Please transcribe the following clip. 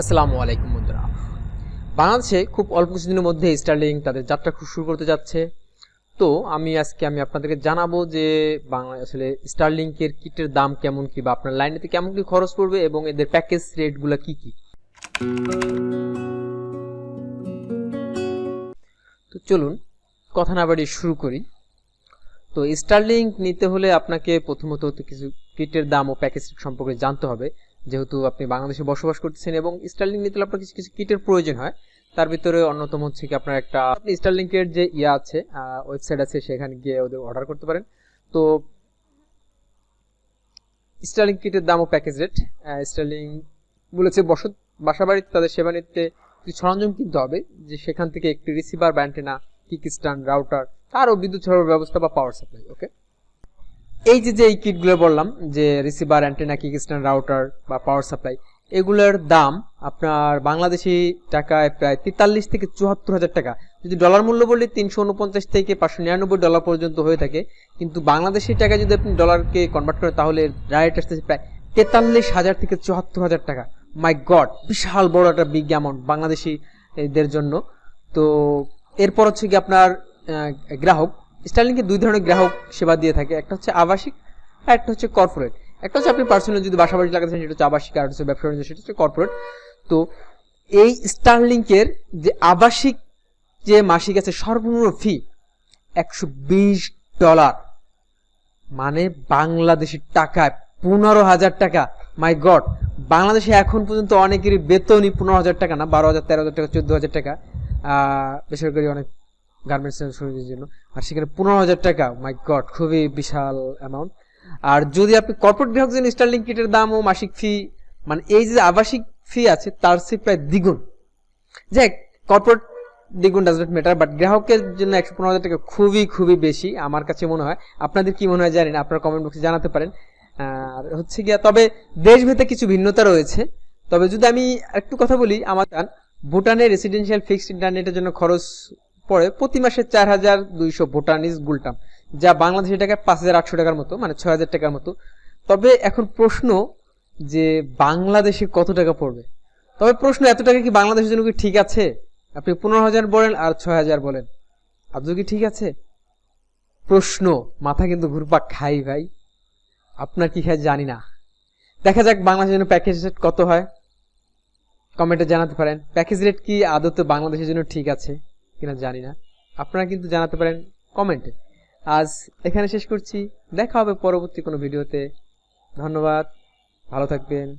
আসসালামু আলাইকুম বন্ধুরা। বাংলাদেশে খুব অল্প কিছুদিনের মধ্যে স্টার্লিং তাদের যাত্রা খুব শুরু করতে যাচ্ছে। তো আমি আজকে আমি আপনাদেরকে জানাব যে বাংলা আসলে স্টারলিংকের কিটের দাম কেমন কি বা আপনার লাইনেতে কেমন কি খরচ পড়বে এবং এদের প্যাকেজ রেটগুলো কি কি। তো চলুন কথা না বাড়িয়ে শুরু করি। তো স্টারলিংক নিতে হলে আপনাকে প্রথমত কিছু কিটের দাম ও প্যাকেজ সম্পর্কে জানতে হবে। যেহেতু আপনি বাংলাদেশে বসবাস করতেছেন এবং স্টারলিংক নিতে আপনার কিছু কিছু কিটের প্রয়োজন হয়, তার ভিতরে অন্যতম হচ্ছে কি আপনার একটা, আপনি স্টারলিংকের যে ইয়া আছে ওয়েবসাইট আছে, সেখানে গিয়ে ওদের অর্ডার করতে পারেন। তো স্টারলিং কিটের দাম ও প্যাকেজ রেট স্টারলিং বলেছে বসত, বাসা বাড়িতে তাদের সেবা নিতে কিছু সরঞ্জাম কিনতে হবে, যে সেখান থেকে একটি receiver antenna kick stand router তারও বিদ্যুৎ সরবরাহ ব্যবস্থা বা পাওয়ার সাপ্লাই ওকে এই যে যে এই কিটগুলো বললাম, যে রিসিভার অ্যান্টেনা কিক রাউটার বা পাওয়ার সাপ্লাই এগুলোর দাম আপনার বাংলাদেশি টাকায় প্রায় তেতাল্লিশ থেকে চুয়াত্তর হাজার টাকা। যদি ডলার মূল্য বললে তিনশো উনপঞ্চাশ থেকে পাঁচশো নিরানব্বই ডলার পর্যন্ত হয়ে থাকে। কিন্তু বাংলাদেশি টাকা যদি আপনি ডলারকে কনভার্ট করেন, তাহলে রাইট আসতেছে প্রায় তেতাল্লিশ হাজার থেকে চুয়াত্তর হাজার টাকা। মাই গড বিশাল বড় একটা বিগ অ্যামাউন্ট বাংলাদেশি এদের জন্য। তো এরপর হচ্ছে কি আপনার গ্রাহক। স্টার্লিংকে দুই ধরনের গ্রাহক সেবা দিয়ে থাকে, একটা হচ্ছে আবাসিক আর একটা হচ্ছে কর্পোরেট। একটা হচ্ছে আপনি পার্সোনাল যদি বাসা বাড়ি লাগাতে চান, সেটা হচ্ছে আবাসিক আর হচ্ছে ব্যবসা বাণিজ্য, সেটা হচ্ছে কর্পোরেট। তো এই স্টারলিংকের যে আবাসিক যে মাসিক আছে, সর্বনিম্ন ফি একশো বিশ ডলার। মানে বাংলাদেশের টাকায় পনেরো হাজার টাকা। মাই গড বাংলাদেশে এখন পর্যন্ত অনেকেরই বেতনই পনেরো হাজার টাকা না, বারো হাজার, তেরো হাজার টাকা, চোদ্দ হাজার টাকা। বেসরকারি অনেক গার্মেন্টস শ্রমিকদের জন্য। আর সেখানে পনেরো হাজার টাকা মাই গড খুবই বিশাল অ্যামাউন্ট আর যদি আপনি কর্পোরেট গ্রাহক যেন স্টার্লিং কিটের দাম ও মাসিক ফি মানে এই যে আবাসিক ফি আছে, তার সে প্রায় দ্বিগুণ। যাই কর্পোরেট দ্বিগুণ ডাজ নট ম্যাটার বাট গ্রাহকের জন্য একশো পনেরো হাজার টাকা খুবই খুবই বেশি, আমার কাছে মনে হয়। আপনাদের কি মনে হয় জানেন আপনার কমেন্ট বক্সে জানাতে পারেন। আর হচ্ছে গিয়া, তবে দেশভেদে কিছু ভিন্নতা রয়েছে। তবে যদি আমি একটু কথা বলি, আমার ভুটানের রেসিডেন্সিয়াল ফিক্সড ইন্টারনেটের জন্য খরচ পড়ে প্রতি মাসে চার হাজার দুইশো ভুটানিজ গুলটাম, যা বাংলাদেশি টাকায় পাঁচ হাজার আটশো টাকার মতো মানে ছয় হাজার টাকার মতো। তবে এখন প্রশ্ন যে বাংলাদেশে কত টাকা পড়বে? তবে প্রশ্ন, এত টাকা কি বাংলাদেশের জন্য কি ঠিক আছে? আপনি পনেরো হাজার বলেন আর ছয় হাজার বলেন। আদৌ কি ঠিক আছে? প্রশ্ন, মাথা কিন্তু ঘুরপাক খাই ভাই। আপনার কি খায় জানি না। দেখা যাক বাংলাদেশের জন্য প্যাকেজ রেট কত হয়। কমেন্টে জানাতে পারেন প্যাকেজ রেট কি আদতে বাংলাদেশের জন্য ঠিক আছে? কিনা জানি না। আপনারা কিন্তু জানাতে পারেন কমেন্টে। আজ এখানে শেষ করছি। দেখা হবে পরবর্তী কোনো ভিডিওতে। ধন্যবাদ। ভালো থাকবেন।